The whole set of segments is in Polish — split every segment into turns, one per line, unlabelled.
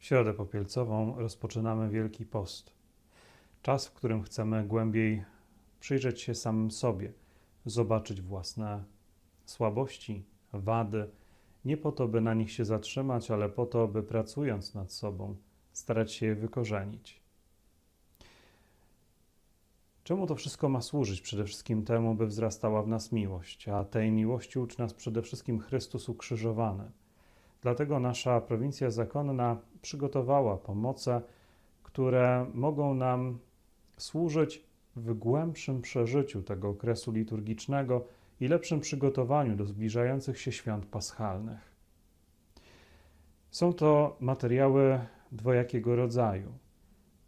środę popielcową rozpoczynamy Wielki Post. Czas, w którym chcemy głębiej przyjrzeć się samym sobie, zobaczyć własne słabości, wady, nie po to, by na nich się zatrzymać, ale po to, by pracując nad sobą, starać się je wykorzenić. Czemu to wszystko ma służyć? Przede wszystkim temu, by wzrastała w nas miłość, a tej miłości uczy nas przede wszystkim Chrystus ukrzyżowany. Dlatego nasza prowincja zakonna przygotowała pomoce, które mogą nam służyć w głębszym przeżyciu tego okresu liturgicznego i lepszym przygotowaniu do zbliżających się świąt paschalnych. Są to materiały dwojakiego rodzaju.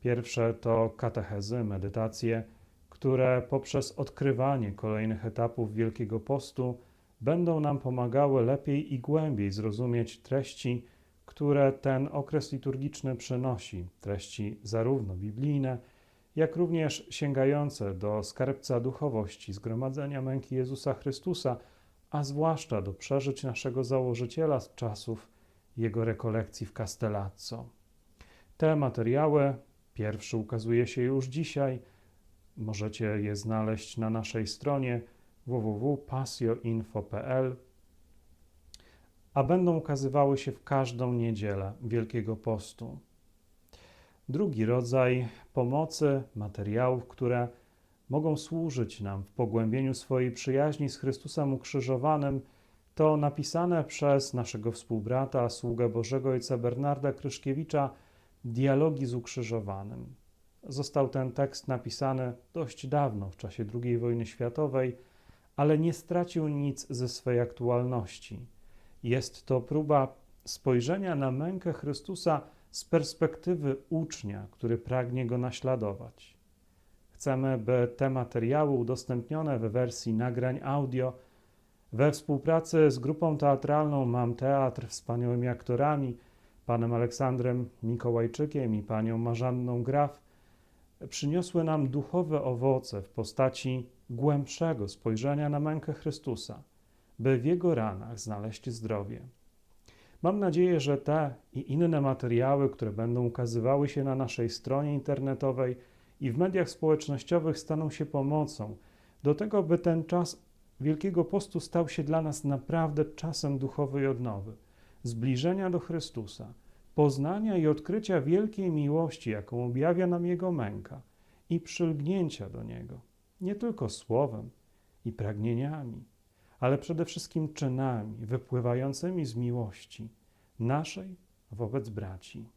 Pierwsze to katechezy, medytacje, które poprzez odkrywanie kolejnych etapów Wielkiego Postu będą nam pomagały lepiej i głębiej zrozumieć treści, które ten okres liturgiczny przynosi, treści zarówno biblijne, jak również sięgające do skarbca duchowości, zgromadzenia męki Jezusa Chrystusa, a zwłaszcza do przeżyć naszego założyciela z czasów jego rekolekcji w Castellazzo. Te materiały, pierwszy ukazuje się już dzisiaj, możecie je znaleźć na naszej stronie www.pasjoinfo.pl, a będą ukazywały się w każdą niedzielę Wielkiego Postu. Drugi rodzaj pomocy, materiałów, które mogą służyć nam w pogłębieniu swojej przyjaźni z Chrystusem ukrzyżowanym, to napisane przez naszego współbrata, sługę Bożego Ojca Bernarda Kryszkiewicza dialogi z ukrzyżowanym. Został ten tekst napisany dość dawno, w czasie II wojny światowej, ale nie stracił nic ze swej aktualności. Jest to próba spojrzenia na mękę Chrystusa z perspektywy ucznia, który pragnie go naśladować. Chcemy, by te materiały udostępnione w wersji nagrań audio we współpracy z grupą teatralną Mam Teatr, wspaniałymi aktorami, panem Aleksandrem Mikołajczykiem i panią Marzanną Graf, przyniosły nam duchowe owoce w postaci głębszego spojrzenia na mękę Chrystusa, by w Jego ranach znaleźć zdrowie. Mam nadzieję, że te i inne materiały, które będą ukazywały się na naszej stronie internetowej i w mediach społecznościowych, staną się pomocą do tego, by ten czas Wielkiego Postu stał się dla nas naprawdę czasem duchowej odnowy, zbliżenia do Chrystusa, poznania i odkrycia wielkiej miłości, jaką objawia nam Jego męka i przylgnięcia do Niego, nie tylko słowem i pragnieniami, ale przede wszystkim czynami wypływającymi z miłości naszej wobec braci.